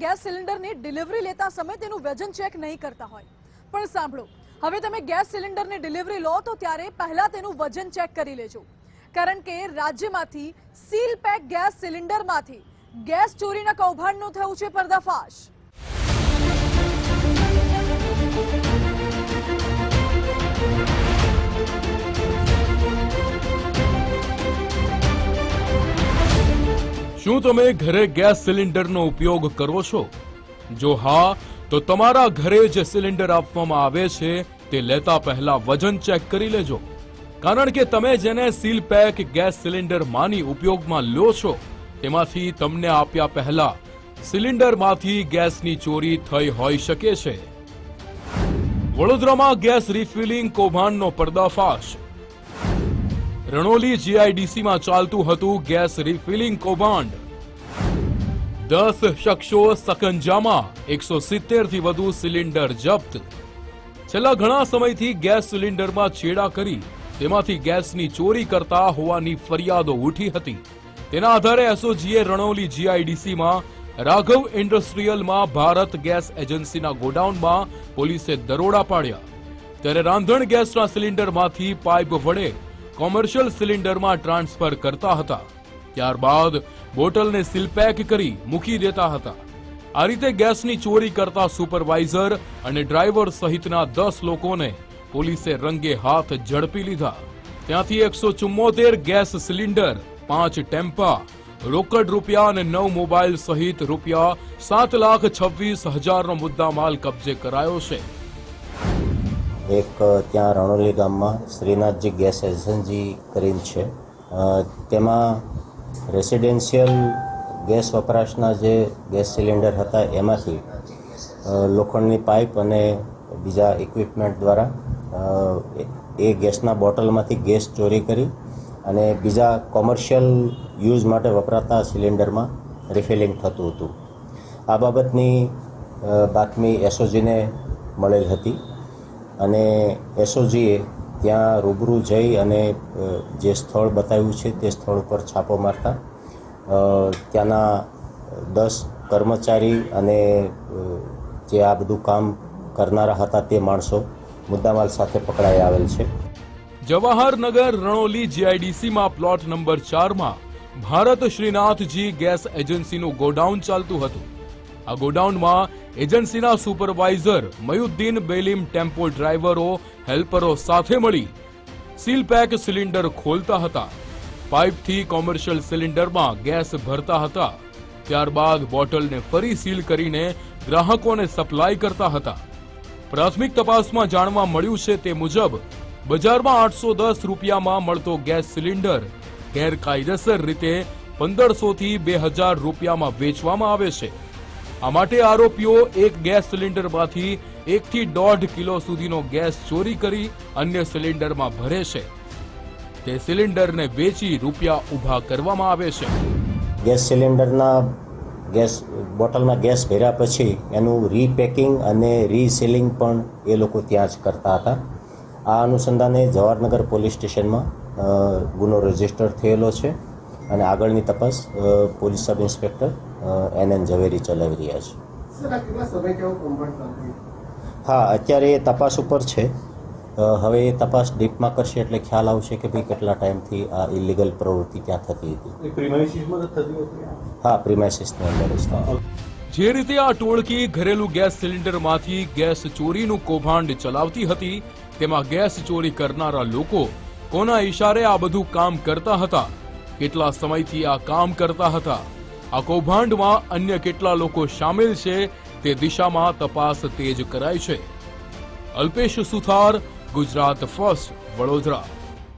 Gas સિલિન્ડરની delivery લેતા સમયે તેનું વજન ચેક નહીં કરતા હોય. પણ સાંભળો, હવે તમે ગેસ સિલિન્ડરની ડિલિવરી લો તો ત્યારે પહેલા તેનું વજન ચેક કરી લેજો. કારણ કે રાજ્યમાંથી સીલ પેક ગેસ સિલિન્ડરમાંથી ગેસ ચોરીના કૌભાંડનું થયું છે પર્દાફાશ. શું તમે ઘરે ગેસ સિલિન્ડરનો ઉપયોગ કરો છો? જો હા, તો તમારા ઘરે જે સિલિન્ડર આપવામાં આવે છે, તે લેતા પહેલા વજન ચેક કરી લેજો. કારણ કે તમે જેને સીલ પેક ગેસ સિલિન્ડર માની ઉપયોગમાં લો છો, તેમાંથી તમને આપ્યા પહેલા સિલિન્ડરમાંથી ગેસની ચોરી થઈ હોઈ શકે છે. વડોદરામાં ગેસ રિફિલિંગ કૌભાંડનો પર્દાફાશ રણોલી જીઆઈડીસીમાં ચાલતું હતું ગેસ રિફિલિંગ કૌભાંડ. દસ શખ્સો સકંજામાં, એકસો સિત્તેરથી વધુ સિલિન્ડર જપ્ત. છેલ્લા ઘણા સમયથી ગેસ સિલિન્ડરમાં છેડા કરી, તેમાંથી ગેસની ચોરી કરતા હોવાની ફરિયાદો ઉઠી હતી. તેના આધારે એસઓજીએ રણોલી જીઆઈડીસીમાં રાઘવ ઇન્ડસ્ટ્રીયલમાં ભારત ગેસ એજન્સીના ગોડાઉનમાં પોલીસે દરોડા પાડ્યા. ત્યારે રાંધણ ગેસના સિલિન્ડરમાંથી પાઇપ વડે કોમર્શિયલ સિલિન્ડરમાં ટ્રાન્સફર કરતા હતા. ત્યારબાદ બોટલને સીલપેક કરી મૂકી દેતા હતા. આ રીતે ગેસની ચોરી કરતા સુપરવાઇઝર અને ડ્રાઈવર સહિતના દસ લોકોને પોલીસે રંગે હાથ ઝડપી લીધા. ત્યાંથી એકસો ચુમ્મોતેર ગેસ સિલિન્ડર, પાંચ ટેમ્પા, રોકડ રૂપિયા અને નવ મોબાઈલ સહિત રૂપિયા સાત લાખ છવ્વીસ હજારનો મુદ્દામાલ કબજે કરાયો છે. એક ત્યાં રણોલી ગામમાં શ્રીનાથજી ગેસ એજન્સી કરીને છે. તેમાં રેસિડેન્શિયલ ગેસ વપરાશના જે ગેસ સિલિન્ડર હતા, એમાંથી લોખંડની પાઇપ અને બીજા ઇક્વિપમેન્ટ દ્વારા એ- ગેસના બોટલમાંથી ગેસ ચોરી કરી અને બીજા કોમર્શિયલ યુઝ માટે વપરાતા સિલિન્ડરમાં રિફિલિંગ થતું હતું. આ બાબતની બાતમી એસઓજીને મળેલ હતી. અને એસઓજીએ ત્યાં રૂબરૂ જઈ અને જે સ્થળ બતાવ્યું છે તે સ્થળ ઉપર છાપો મારતા. ત્યાંના દસ કર્મચારી અને જે આ બધું કામ કરનારા હતા તે માણસો મુદ્દામાલ સાથે પકડાઈ આવેલ છે. જવાહરનગર રણોલી જીઆઈડીસીમાં પ્લોટ નંબર ચારમાં ભારત શ્રીનાથજી ગેસ એજન્સીનું ગોડાઉન ચાલતું હતું. આ ગોડાઉનમાં એજન્સીના સુપરવાઇઝર મયુદ્દીન બેલીમ ટેમ્પો ડ્રાઈવરો હેલ્પરો સાથે મળી સીલ પેક સિલિન્ડર ખોલતા હતા. પાઇપથી કોમર્શિયલ સિલિન્ડરમાં ગેસ ભરતા હતા. ત્યારબાદ બોટલને ફરી સીલ કરીને ગ્રાહકોને સપ્લાય કરતા હતા. પ્રાથમિક તપાસમાં જાણવા મળ્યું છે તે મુજબ, બજારમાં આઠસો દસ રૂપિયામાં મળતો ગેસ સિલિન્ડર ગેરકાયદેસર રીતે પંદરસો થી બે હજાર રૂપિયામાં વેચવામાં આવે છે. આ માટે આરોપીઓ એક ગેસ સિલિન્ડરમાંથી એકથી દોઢ કિલો સુધીનો ગેસ ચોરી કરી અન્ય સિલિન્ડરમાં ભરે છે. તે સિલિન્ડરને વેચી રૂપિયા ઊભા કરવામાં આવે છે. ગેસ સિલિન્ડરના ગેસ, બોટલમાં ગેસ ભર્યા પછી એનું રીપેકિંગ અને રીસેલિંગ પણ એ લોકો ત્યાં જ કરતા હતા. આ અનુસંધાને જવાહરનગર પોલીસ સ્ટેશનમાં ગુનો રજિસ્ટર થયેલો છે અને આગળની તપાસ police sub inspector N N Zaveri ચલાવી રહ્યા છે. હા અત્યારે એ તપાસ ઉપર છે. હવે એ તપાસ ડીપમાં કરશે એટલે ખ્યાલ આવશે કે ભાઈ કેટલા ટાઈમથી આ ઇલીગલ પ્રવૃત્તિ ત્યાં જ થતી હતી? હા પ્રિમાઇસિસની અંદર જે રીતે આ ટોળકી ઘરેલું ગેસ સિલિન્ડરમાંથી ગેસ ચોરીનું કૌભાંડ ચલાવતી હતી તેમાં ગેસ ચોરી કરનારા લોકો કોના ઈશારે આ બધું કામ કરતા હતા કેટલા સમયથી આ કામ કરતા હતા આ કૌભાંડમાં અન્ય કેટલા લોકો સામેલ છે તે દિશામાં તપાસ તેજ કરાઈ છે. અલ્પેશ સુથાર, ગુજરાત ફર્સ્ટ, વડોદરા.